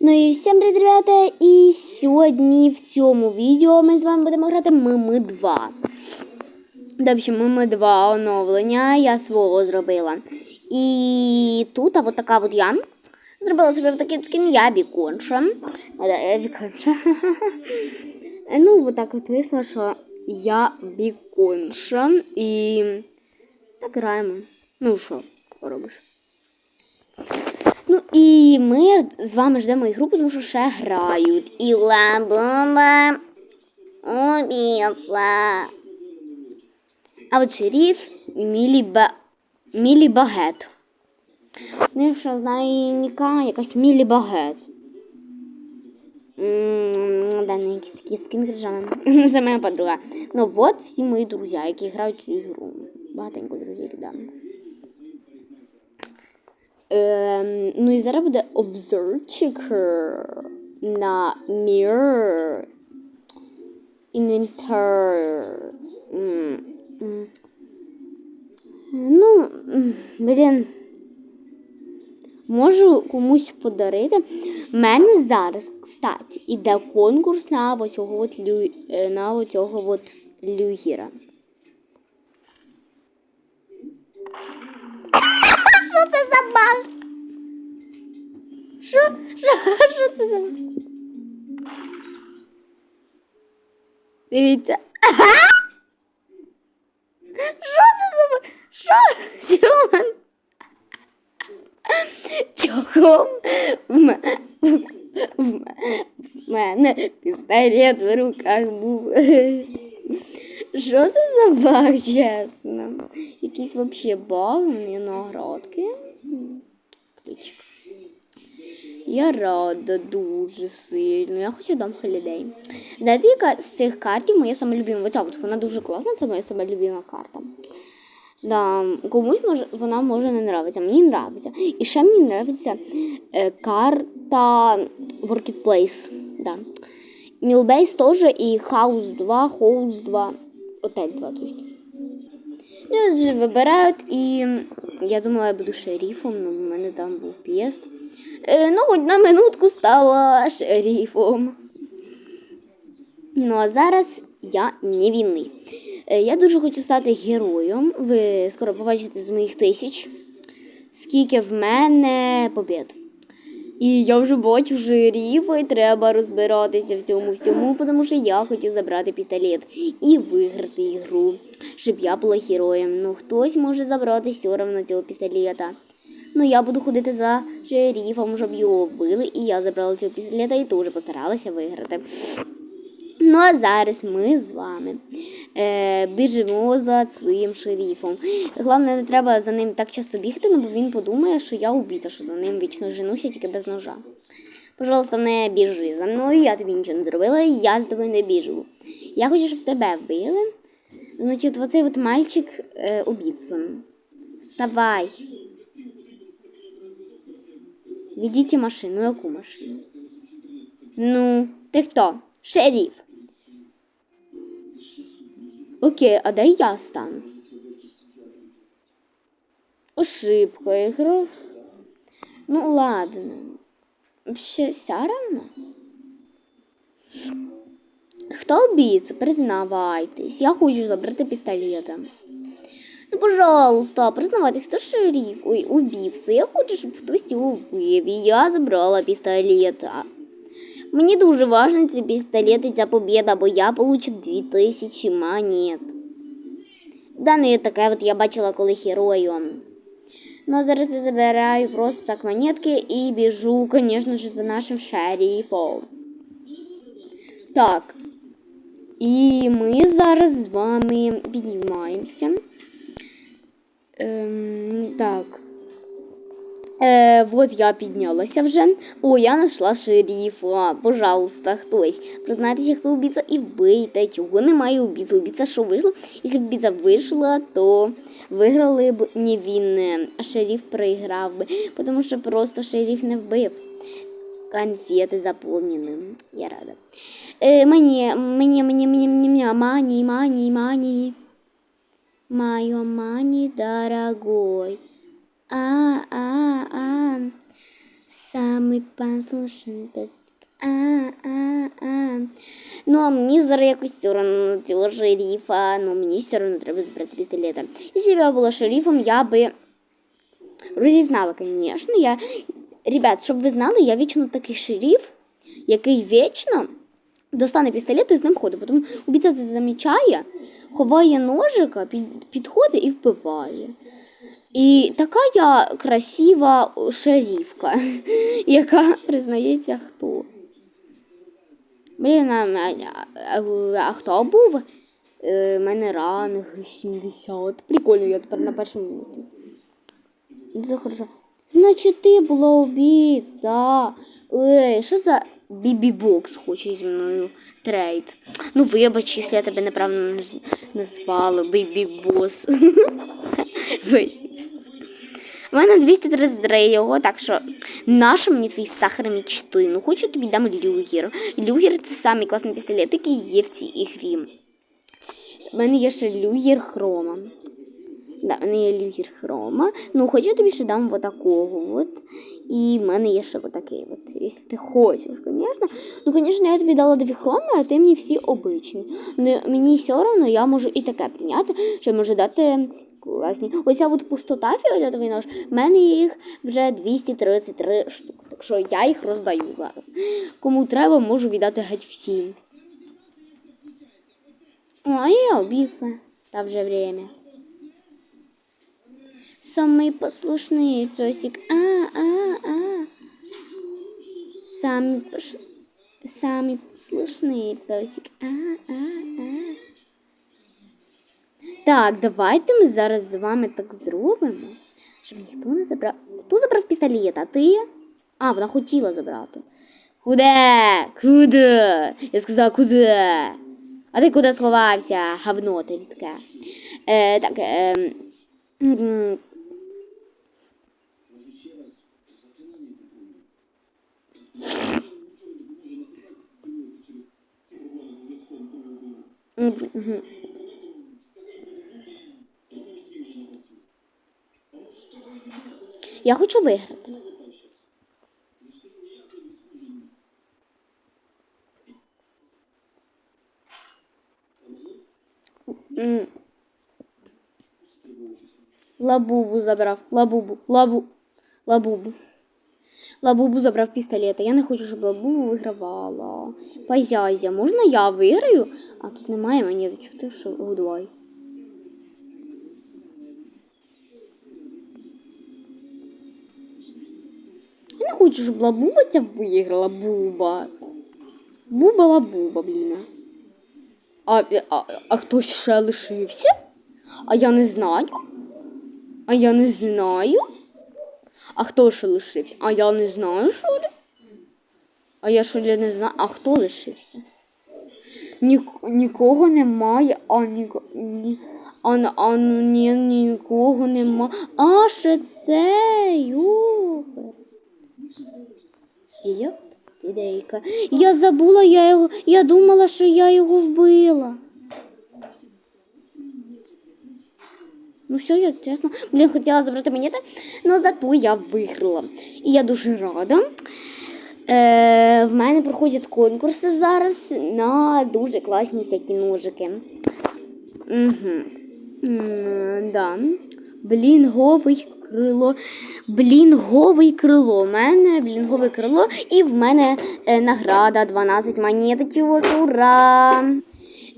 Ну і всім привіт, ребята! І сьогодні в цьому відео ми з вами будемо грати Мими 2. Добре, Мими 2 оновлення я свого зробила. І тут, а от така от я зробила собі такий скін, я біконша. Я біконша. ну, от так от вийшло, що я біконша. І так граємо. Ну що, робиш? Ну і ми з вами ждемо ігру, тому що ще грають. І ламбомба убійця. А от Міліба... Мілібагет. Ну, якщо знає Ніка, якась Мілібагет. М, Да, не якийсь такий скін крижаний. Це моя подруга. Ну от всі мої друзі, які грають цю ігру. Багатенько друзів, да. Ем, ну і зараз буде обзорчик е, на Mirror Inventor. Ну, блін. Можу комусь подарити. У мене зараз, кстати, іде конкурс на оцього от лю... е, на оцього от люгіра. Що це за баг? Що? Що? Що це за? Дивіться. Що це за? Що? Чого в ме- в мене пістолет в руках був? Що це за баг, чесно? Якийсь вообще баг, мені наградки. Ключик. Я рада дуже сильно. Я хочу дам холідей. Знаєте, яка з цих картів моя сама любима? Оця от вона дуже класна, це моя сама любима карта. Да, комусь може, вона може не нравиться, мені нравиться. І ще мені нравиться е, карта Workplace. Да. Мілбейс теж і House 2, House 2, Отель 2. То есть. Ну, вже вибирають, і я думала, я буду шерифом, але в мене там був п'єст. Е, ну, хоч на минутку стала шерифом. Ну, а зараз я невинний. Е, Я дуже хочу стати героєм. Ви скоро побачите з моїх тисяч, скільки в мене побід. І я вже бачу шерифа, і треба розбиратися в цьому всьому, тому що я хочу забрати пістолет і виграти ігру, щоб я була героєм. Ну, хтось може забрати все одно цього пістолета. Ну, я буду ходити за шерифом, щоб його вбили, і я забрала цього пістолета і теж постаралася виграти. Ну, а зараз ми з вами е, біжимо за цим шерифом. Головне, не треба за ним так часто бігти, ну, бо він подумає, що я убійця, що за ним вічно женуся тільки без ножа. Пожалуйста, не біжи за мною, я тобі нічого не зробила, я з тобою не біжу. Я хочу, щоб тебе вбили. Значить, оцей от мальчик е, убійця. Вставай. Ведіть машину, яку машину? Ну, ти хто? Шериф. Окей, а дай я стану. Ошибка ігра. Ну ладно. Вообще все равно. Хто убийца? Признавайтесь. Я хочу забрати пістолета. Пожалуйста, признавайтесь, хто шериф? Ой, убийца. Я хочу, щоб хтось його вбив. І я забрала пістолета. Мені дуже важливо ці пістолети, ця побіда, бо я получу 2000 монет. Да, ну і таке от я бачила коли героєм. Ну, а зараз я забираю просто так монетки і біжу, звісно ж, за нашим шерифом. Так. І ми зараз з вами піднімаємося. Ем, так. Е, вот я піднялася вже. О, я знайшла шерифа. Пожалуйста, хтось. Признайтеся, хто убійця і вбийте. Чого немає убійця? Убійця що вийшло? Якщо б убійця вийшла, то виграли б не він, а шериф проіграв би. Тому що просто шериф не вбив. Конфети заповнені. Я рада. Е, мені, мені, мені, мені, мені, мені, мані, мані, мані. Мое мани дорогой. А, а, а. Самий послушний песик. А, а, а. Ну, а мені зараз якось все одно цього шерифа. Ну, мені все одно треба збирати пістолета. Якщо б я була шерифом, я би розізнала, звісно. Я... Ребят, щоб ви знали, я вічно такий шериф, який вічно достане пістолет і з ним ходить. Потім убійця замічає, ховає ножика, підходить і вбиває. І така я красива шерифка, яка признається хто. Блін, а, хто був? Е, мене ранг 70. Прикольно, я тепер на першому місці. Це хорошо. Значить, ти була убійця. Ей, що за бібі-бокс хоче зі мною трейд? Ну, вибач, якщо я тебе неправильно назвала. Бібі-бос. У мене 233 його, так що нащо мені твій сахар мічти? Ну хочу тобі дам люгер. Люгер це самий класний пістолет, який є в цій ігрі. У мене є ще люгер хрома. Да, в мене є люгер хрома. Ну, хочу тобі ще дам вот такого от. І в мене є ще вот такий якщо ти хочеш, звісно. Ну, звісно, я тобі дала дві хроми, а ти мені всі обичні. Ну, мені все одно, я можу і таке прийняти, що можу дати класні. Ось ця от пустота фіолетовий нож, в мене їх вже 233 штуки. Так що я їх роздаю зараз. Кому треба, можу віддати геть всім. А я убийца. Та вже время Самый послушный песик. А, а, а. Самый, пош... Самый послушный песик. А, а, а. Так, давайте ми зараз з вами так зробимо, щоб ніхто не забрав. Хто забрав пістолет, а ти? А, вона хотіла забрати. Куди? Куди? Я сказала, куди? А ти куди сховався? Гавно ти таке. Е, так, е, Я хочу виграти. Лабубу забрав. Лабубу. Лабу. Лабубу. Лабубу забрав пістолета. Я не хочу, щоб Лабубу вигравала. Пазязя, можна я виграю? А тут немає мені відчути, що гудвай. Я не хочу, щоб Лабуба ця виграла. Буба. Буба Лабуба, блін. А, а, а хтось ще лишився? А я не знаю. А я не знаю. А хто ще лишився? А я не знаю, що ли? А я що ли не знаю. А хто лишився? Ні, нікого немає, а ніко, ні, а, а ну, ні, нікого нема. А ще це юпер. Йоп, ідейка. Я забула, я його. Я думала, що я його вбила. Ну все, я чесно, блін, хотіла забрати монети, але зато я виграла. І я дуже рада. Е, в мене проходять конкурси зараз на дуже класні всякі ножики. Угу. М, да. Блінговий крило. Блінговий крило. У мене блінгове крило, і в мене е, награда 12 монеточок. Ура!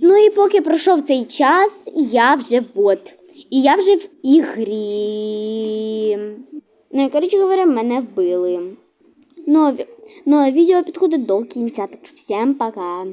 Ну і поки пройшов цей час, я вже вот. І я вже в ігрі. Ну і коротше говоря, мене вбили. Ну, а ну відео підходить до кінця, так що всім пока.